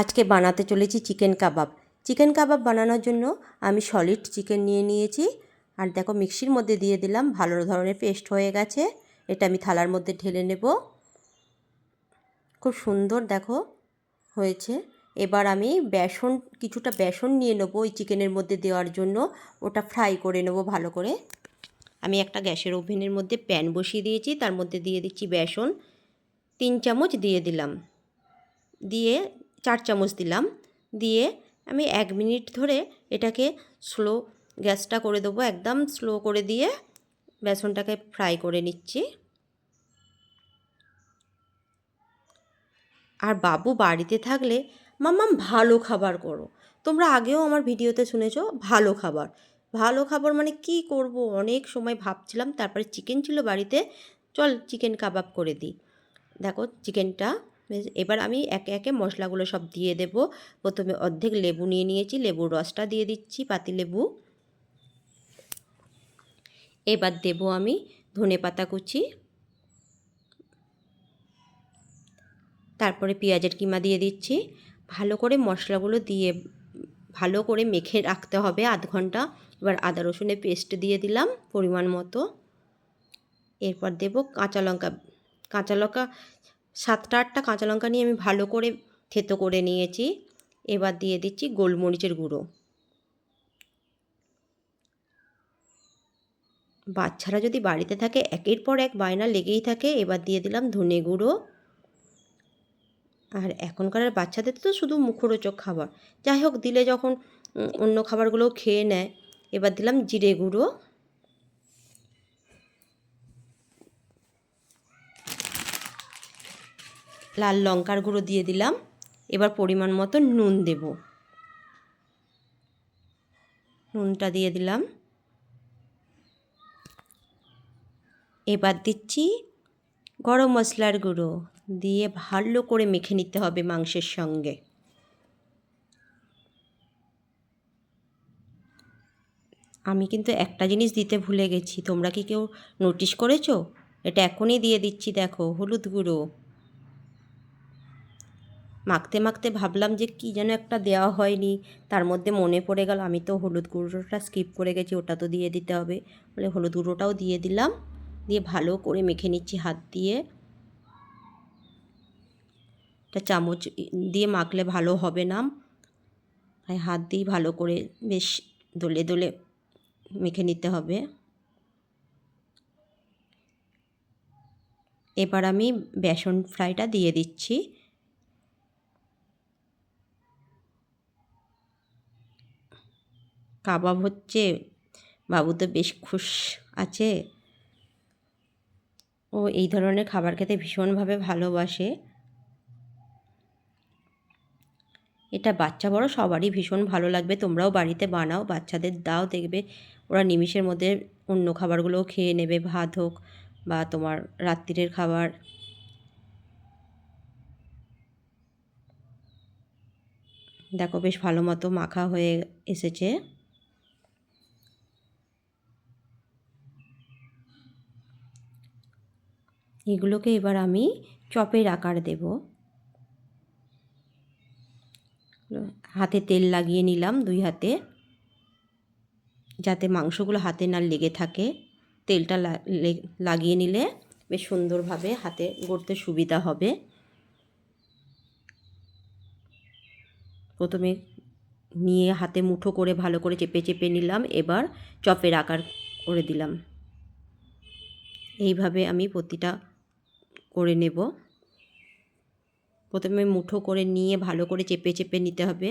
আজকে বানাতে চলেছি চিকেন কাবাব। চিকেন কাবাব বানানোর জন্য আমি সলিড চিকেন নিয়ে নিয়েছি। আর দেখো মিক্সির মধ্যে দিয়ে দিলাম, ভালো ধরনের পেস্ট হয়ে গেছে। এটা আমি থালার মধ্যে ঢেলে নেব। খুব সুন্দর দেখো হয়েছে। এবার আমি বেসন, কিছুটা বেসন নিয়ে নেব ওই চিকেনের মধ্যে দেওয়ার জন্য। ওটা ফ্রাই করে নেব ভালো করে। আমি একটা গ্যাসের ওভেনের মধ্যে প্যান বসিয়ে দিয়েছি, তার মধ্যে দিয়ে দিচ্ছি বেসন। তিন চামচ দিয়ে দিলাম। দিয়ে চার চামচ দিলাম। দিয়ে আমি এক মিনিট ধরে এটাকে স্লো গ্যাসটা করে দেবো, একদম স্লো করে দিয়ে বেসনটাকে ফ্রাই করে নিচ্ছি। আর বাবু বাড়িতে থাকলে, মাম্মাম, ভালো খাবার করো। তোমরা আগেও আমার ভিডিওতে শুনেছো, ভালো খাবার। ভালো খাবার মানে কি করব? অনেক সময় ভাবছিলাম, তারপরে চিকেন ছিল বাড়িতে, চল চিকেন কাবাব করে দিই। দেখো, চিকেনটা এবার আমি একে একে মশলাগুলো সব দিয়ে দেব। প্রথমে অর্ধেক লেবু নিয়ে নিয়েছি, লেবুর রসটা দিয়ে দিচ্ছি, পাতি লেবু। এবার দেব আমি ধনে পাতা কুচি। তারপরে পেঁয়াজের কিমা দিয়ে দিচ্ছি। ভালো করে মশলাগুলো দিয়ে, ভালো করে মেখে রাখতে হবে আধ ঘণ্টা। এবার আদা রসুনের পেস্ট দিয়ে দিলাম পরিমাণ মতো। এরপর দেব কাঁচা লঙ্কা কাঁচা লঙ্কা সাতটা, আটটা কাঁচা লঙ্কা নিয়ে আমি ভালো করে থেতো করে নিয়েছি। এবার দিয়ে দিচ্ছি গোলমরিচের গুঁড়ো। বাচ্চারা যদি বাড়িতে থাকে, একের পর এক বায়না লেগেই থাকে। এবার দিয়ে দিলাম ধনে গুঁড়ো। আর এখনকার বাচ্চাদের তো শুধু মুখরোচক খাবার। যাই হোক, দিলে যখন অন্য খাবারগুলোও খেয়ে নেয়। এবার দিলাম জিরে গুঁড়ো। লাল লঙ্কার গুঁড়ো দিয়ে দিলাম। এবার পরিমাণ মতো নুন দেব। নুনটা দিয়ে দিলাম। এবার দিচ্ছি গরম মশলার গুঁড়ো দিয়ে ভালো করে মেখে নিতে হবে মাংসের সঙ্গে। আমি কিন্তু একটা জিনিস দিতে ভুলে গেছি। তোমরা কি কেউ নোটিশ করেছ? এটা এখনই দিয়ে দিচ্ছি, দেখো, হলুদ গুঁড়ো। মাখতে মাখতে ভাবলাম যে কী যেন একটা দেওয়া হয়নি। তার মধ্যে মনে পড়ে গেল, আমি তো হলুদ গুঁড়োটা স্কিপ করে গেছি, ওটা তো দিয়ে দিতে হবে। বলে হলুদ গুঁড়োটাও দিয়ে দিলাম। দিয়ে ভালো করে মেখে নিচ্ছি হাত দিয়ে। একটা চামচ দিয়ে মাখলে ভালো হবে না। তাই হাত দিয়ে ভালো করে বেশ দোলে দোলে মেখে নিতে হবে। এবার আমি বেসন ফ্রাইটা দিয়ে দিচ্ছি। কাবাব হচ্ছে, বাবু তো বেশ খুশ আছে। ও এই ধরনের খাবার খেতে ভীষণভাবে ভালোবাসে। এটা বাচ্চা বড়, সবারই ভীষণ ভালো লাগবে। তোমরাও বাড়িতে বানাও, বাচ্চাদের দাও, দেখবে ওরা নিমিষের মধ্যে অন্য খাবারগুলোও খেয়ে নেবে, ভাত হোক বা তোমার রাত্রিরের খাবার। দেখো বেশ ভালো মতো মাখা হয়ে এসেছে। এগুলোকে এবার আমি চপের আকার দেব। হাতে তেল লাগিয়ে নিলাম দুই হাতে, যাতে মাংসগুলো হাতে না লেগে থাকে। তেলটা লাগিয়ে নিলে বেশ সুন্দরভাবে হাতে গড়তে সুবিধা হবে। প্রথমে নিয়ে হাতে মুঠো করে ভালো করে চেপে চেপে নিলাম, এবার চপের আকার করে দিলাম। এইভাবে আমি প্রতিটা করে নেব। প্রথমে মুঠো করে নিয়ে ভালো করে চেপে চেপে নিতে হবে।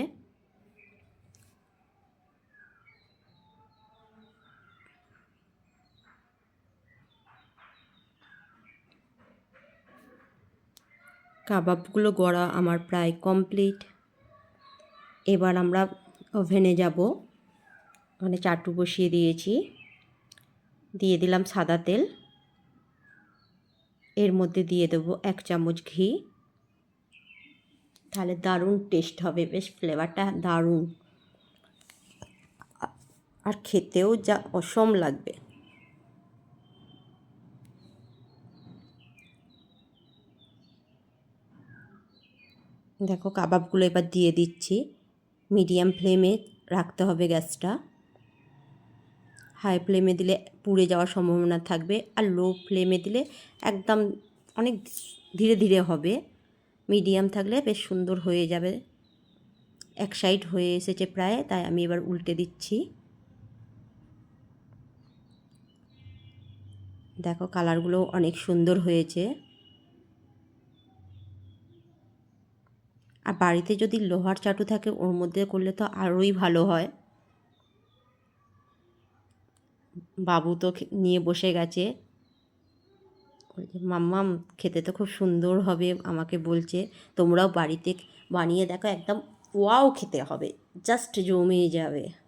কাবাবগুলো গড়া আমার প্রায় কমপ্লিট। এবার আমরা ওভেনে যাব। ওখানে চাটু বসিয়ে দিয়েছি। দিয়ে দিলাম সাদা তেল। এর মধ্যে দিয়ে দেবো এক চামচ ঘি। তাহলে দারুণ টেস্ট হবে, বেশ ফ্লেভারটা দারুণ। আর খেতেও যা অসম লাগবে। দেখো, কাবাবগুলো এবার দিয়ে দিচ্ছি। মিডিয়াম ফ্লেমে রাখতে হবে গ্যাসটা। হাই ফ্লেমে দিলে পুড়ে যাওয়ার সম্ভাবনা থাকবে আর লো ফ্লেমে দিলে একদম অনেক ধীরে ধীরে হবে। মিডিয়াম থাকলে বেশ সুন্দর হয়ে যাবে। এক সাইড হয়ে এসেছে প্রায়, তাই আমি এবার উল্টে দিচ্ছি। দেখো কালারগুলো অনেক সুন্দর হয়েছে। আর বাড়িতে যদি লোহার চাটু থাকে, ওর মধ্যে করলে তো আরোই ভালো হয়। বাবু তো নিয়ে বসে গেছে। মাম্মাম খেতে তো খুব সুন্দর হবে। আমাকে বলছে, তোমরাও বাড়িতে বানিয়ে দেখো, একদম ওয়াও খেতে হবে। জাস্ট জমে যাবে।